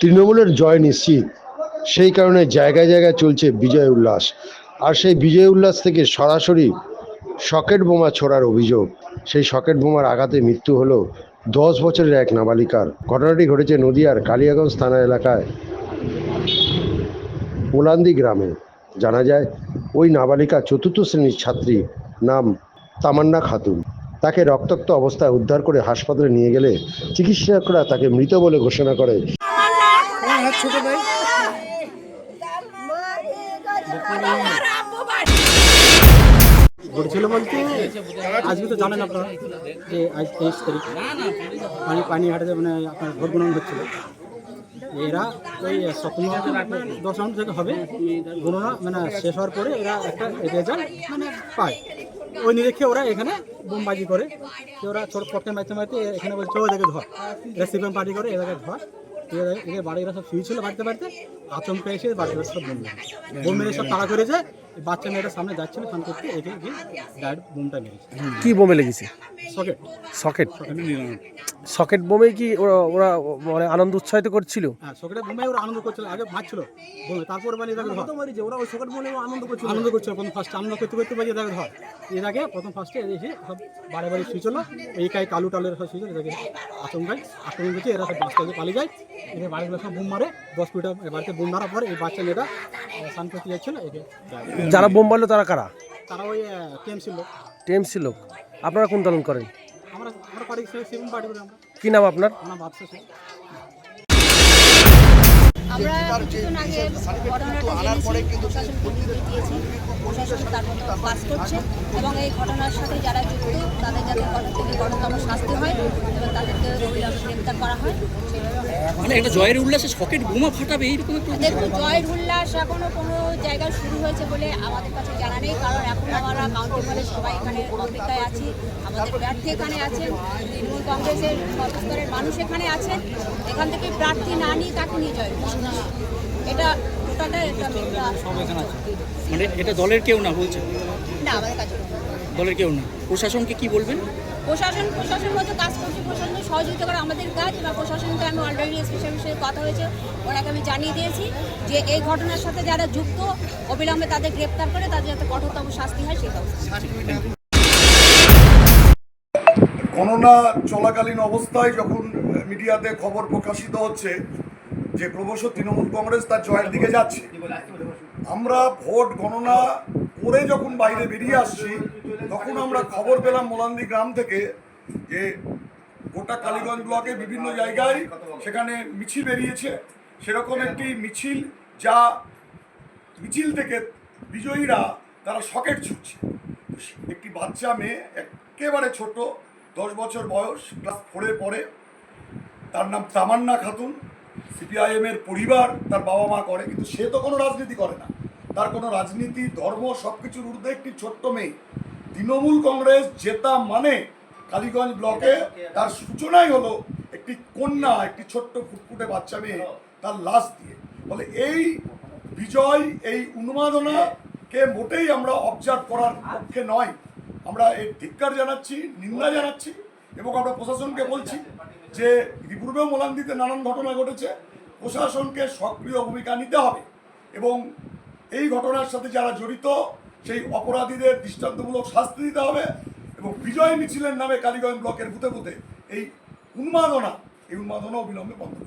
তৃণমূলের জয় নিশ্চিত। সেই কারণে জায়গায় জায়গায় চলছে বিজয় উল্লাস। আর সেই বিজয় উল্লাস থেকে সরাসরি সকেট বোমা ছোড়ার অভিযোগ। সেই সকেট বোমার আঘাতে মৃত্যু হলো দশ বছরের এক নাবালিকার। ঘটনাটি ঘটেছে নদিয়ার কালিয়াগঞ্জ থানা এলাকায় মোলান্দি গ্রামে। জানা যায়, ওই নাবালিকা চতুর্থ শ্রেণির ছাত্রী নাম তামান্না খাতুন। তাকে রক্তাক্ত অবস্থায় উদ্ধার করে হাসপাতালে নিয়ে গেলে চিকিৎসকরা তাকে মৃত বলে ঘোষণা করে। ঘটেছিল বলতে, আজকে তো জানেন আপনারা যে আজ তেইশ তারিখ, পানি পানিহাটে মানে আপনার ভোট গ্রহণ হচ্ছিল। এরা ওই সপ্তম দশ রাউন্ড থেকে হবে, গণনা মানে শেষ হওয়ার পরে এরা একটা রেজাল্ট মানে পায়। ওই নিরীক্ষে ওরা এখানে বোমবাজি করে ওরা ছোট পক্ষে মারতে মারতে এখানে বলছে, ও এদেরকে ধর। এরা সিপিএম পার্টি করে, এদেরকে ধর। এদের বাড়ি এরা সব শুয়েছিল বাড়িতে বাড়িতে আচমকা এসে বাড়িতে সব বোম মেরে বোম মেরে সব তাড়া করেছে এই বাচ্চা মেয়েটা সামনে যাচ্ছিল স্নান করতে একে গিয়ে ডাইরেক্ট বোমটা মেরেছে। কি বোমে লেগেছে? সকেট। সকেট? সকেট বোমে কি ওরা ওরা মানে আনন্দ উৎসাহিত করছিল? হ্যাঁ সকেটে বোমে ওরা আনন্দ করছিল আগে মারছিল বোমে তারপরে মানে এটাকে ধর। ওরা ওই সকেট বোমে আনন্দ করছিল। আনন্দ করছিল প্রথম ফার্স্ট আনন্দ করতে করতে বাজে এটাকে ধর। এর আগে প্রথম ফার্স্টে এসে সব বাড়ি বাড়ি শুয়েছিল এই কাই কালু টালের সব শুয়েছিল এটাকে আচমকায় আক্রমণ করছে এরা সব বাচ্চা পালিয়ে যায়। এদের বাড়িগুলো সব বোম মারে দশ ফুটা বাড়িতে বোম মারার পরে এই বাচ্চা মেয়েটা স্নান করতে যাচ্ছিল একে। যারা বোম মারলো তারা কারা? তারা ওই টিএমসি লোক। টিএমসি লোক। আপনারা কোন দলন করেন? আমরা আমরা পার্টি সেভেন পার্টি করি আমরা। কি নাম আপনার? আমরা বাদশা আমরা কিছুদিন আগে ঘটনাটা জেনেছি প্রশাসনকে দিয়েছি প্রশাসন তার মতো কাজ করছে এবং এই ঘটনার সাথে যারা যুক্ত তাদের যাতে কঠোর থেকে কঠোরতম শাস্তি হয় এবং তাদেরকে গ্রেপ্তার করা হয়। মানে একটা জয়ের উল্লাসে সকেট বোমা ফাটাবে এইরকম দেখুন জয়ের উল্লাস এখনও কোনো জায়গায় শুরু হয়েছে বলে আমাদের কাছে জানা নেই কারণ এখন আমরা কাউন্টিং হলে সবাই এখানে অপেক্ষায় আছি আমাদের প্রার্থী এখানে আছেন তৃণমূল কংগ্রেসের সর্বস্তরের মানুষ এখানে আছেন এখান থেকে প্রার্থী না নিয়ে তাকে নিয়ে জয় এটা মানে এটা দলের কেউ না বলছে? না আমাদের কাছে না। দলের কেউ না প্রশাসনকে কি বলবেন? প্রশাসন প্রশাসন মতো কাজ করছে প্রশাসন সহযোগিতা করে আমাদের কাজ বা প্রশাসনকে আমি অলরেডি স্পেশাল বিষয়ে কথা হয়েছে ওনাকে আমি জানিয়ে দিয়েছি যে এই ঘটনার সাথে যারা যুক্ত অবিলম্বে তাদের গ্রেপ্তার করে তাদের যাতে কঠোরতম শাস্তি হয় সেই গণনা চলাকালীন অবস্থায় যখন মিডিয়াতে খবর প্রকাশিত হচ্ছে যে ক্রমশ তৃণমূল কংগ্রেস তার জয়ের দিকে যাচ্ছে আমরা ভোট গণনা করে যখন বাইরে বেরিয়ে আসছি তখন আমরা খবর পেলাম মোলান্দি গ্রাম থেকে যে গোটা কালীগঞ্জ ব্লকে বিভিন্ন জায়গায় সেখানে মিছিল বেরিয়েছে। সেরকম একটি মিছিল যা মিছিল থেকে বিজয়ীরা তারা সকেট ছুটছে একটি বাচ্চা মেয়ে একেবারে ছোট দশ বছর বয়স ক্লাস ফোরে পড়ে তার নাম তামান্না খাতুন সিপিআইএমের পরিবার তার বাবা মা করে কিন্তু সে তো কোনো রাজনীতি করে না। তার কোনো রাজনীতি ধর্ম সব কিছুর ঊর্ধ্বে একটি ছোট্ট মেয়ে। তৃণমূল কংগ্রেস জেতা মানে কালীগঞ্জ ব্লকে তার সূচনাই হলো একটি কন্যা, একটি ছোট্ট ফুটফুটে বাচ্চা মেয়ে তার লাশ দিয়ে। ফলে এই বিজয়, এই উন্মাদনাকে মোটেই আমরা অবজার্ভ করার পক্ষে নয়। আমরা এর ধিক্কার জানাচ্ছি, নিন্দা জানাচ্ছি এবং আমরা প্রশাসনকে বলছি যে ইতিপূর্বেও মোলান্দিতে নানান ঘটনা ঘটেছে, প্রশাসনকে সক্রিয় ভূমিকা নিতে হবে এবং এই ঘটনার সাথে যারা জড়িত সেই অপরাধীদের দৃষ্টান্তমূলক শাস্তি দিতে হবে এবং বিজয় মিছিলের নামে কালীগঞ্জ ব্লকের বুথে বুথে এই উন্মাদনা এই উন্মাদনা অবিলম্বে বন্ধ।